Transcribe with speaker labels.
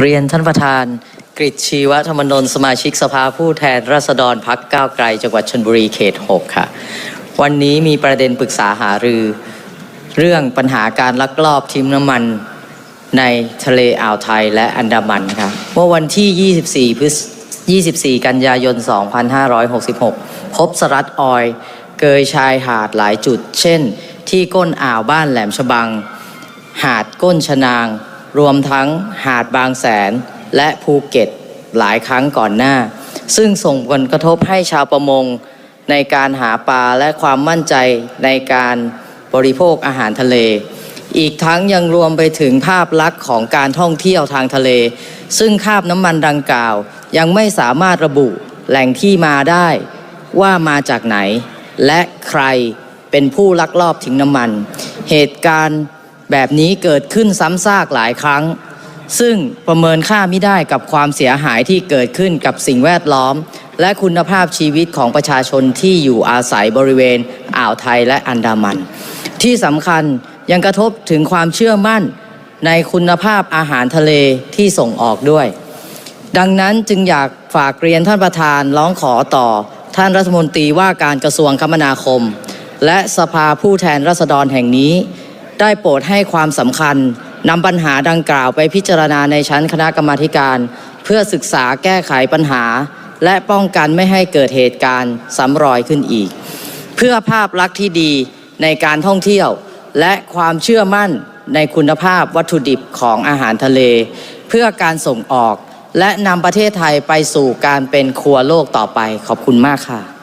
Speaker 1: เรียนท่านประธานกฤษชีวธรรมนนสมาชิกสภาผู้แทนราษฎรพักก้าวไกล จังหวัดชนบุรีเขต 6 ค่ะ วันนี้มีประเด็นปรึกษาหารือ เรื่องปัญหาการลักลอบทิ้งน้ำมันในทะเลอ่าวไทยและอันดามันค่ะเมื่อวันที่ 24 พฤษ24 กันยายน 2566 พบสรัดออยเกยชายหาดหลายจุด เช่น ที่ก้นอ่าวบ้านแหลมฉบัง หาดก้นชะนาง รวมทั้งหาดบางแสนและภูเก็ตหลายครั้งก่อนหน้า ซึ่งส่งผลกระทบให้ชาวประมงในการหาปลาและความมั่นใจในการบริโภคอาหารทะเล อีกทั้งยังรวมไปถึงภาพลักษณ์ของการท่องเที่ยวทางทะเล ซึ่งคาบน้ำมันดังกล่าว ยังไม่สามารถระบุแหล่งที่มาได้ว่ามาจากไหน และใครเป็นผู้ลักลอบทิ้งน้ำมัน เหตุการณ์ แบบนี้เกิดขึ้นซ้ำซากหลายครั้ง ซึ่งประเมินค่าไม่ได้กับความเสียหายที่เกิดขึ้นกับสิ่งแวดล้อม และคุณภาพชีวิตของประชาชนที่อยู่อาศัยบริเวณอ่าวไทยและอันดามัน ที่สำคัญยังกระทบถึงความเชื่อมั่นในคุณภาพอาหารทะเลที่ส่งออกด้วย ดังนั้นจึงอยากฝากเรียนท่านประธานร้องขอต่อท่านรัฐมนตรีว่าการกระทรวงคมนาคม และสภาผู้แทนราษฎรแห่งนี้ ได้โปรดให้ความสำคัญนำปัญหาดังกล่าวไปพิจารณาในชั้นคณะกรรมาการ เพื่อศึกษาแก้ไขปัญหา และป้องกันไม่ให้เกิดเหตุการณ์ซ้ำรอยขึ้นอีก เพื่อภาพลักษณ์ที่ดีในการท่องเที่ยว และความเชื่อมั่นในคุณภาพวัตถุดิบของอาหารทะเล เพื่อการส่งออก และนำประเทศไทยไปสู่การเป็นครัวโลกต่อไปขอบคุณมากค่ะ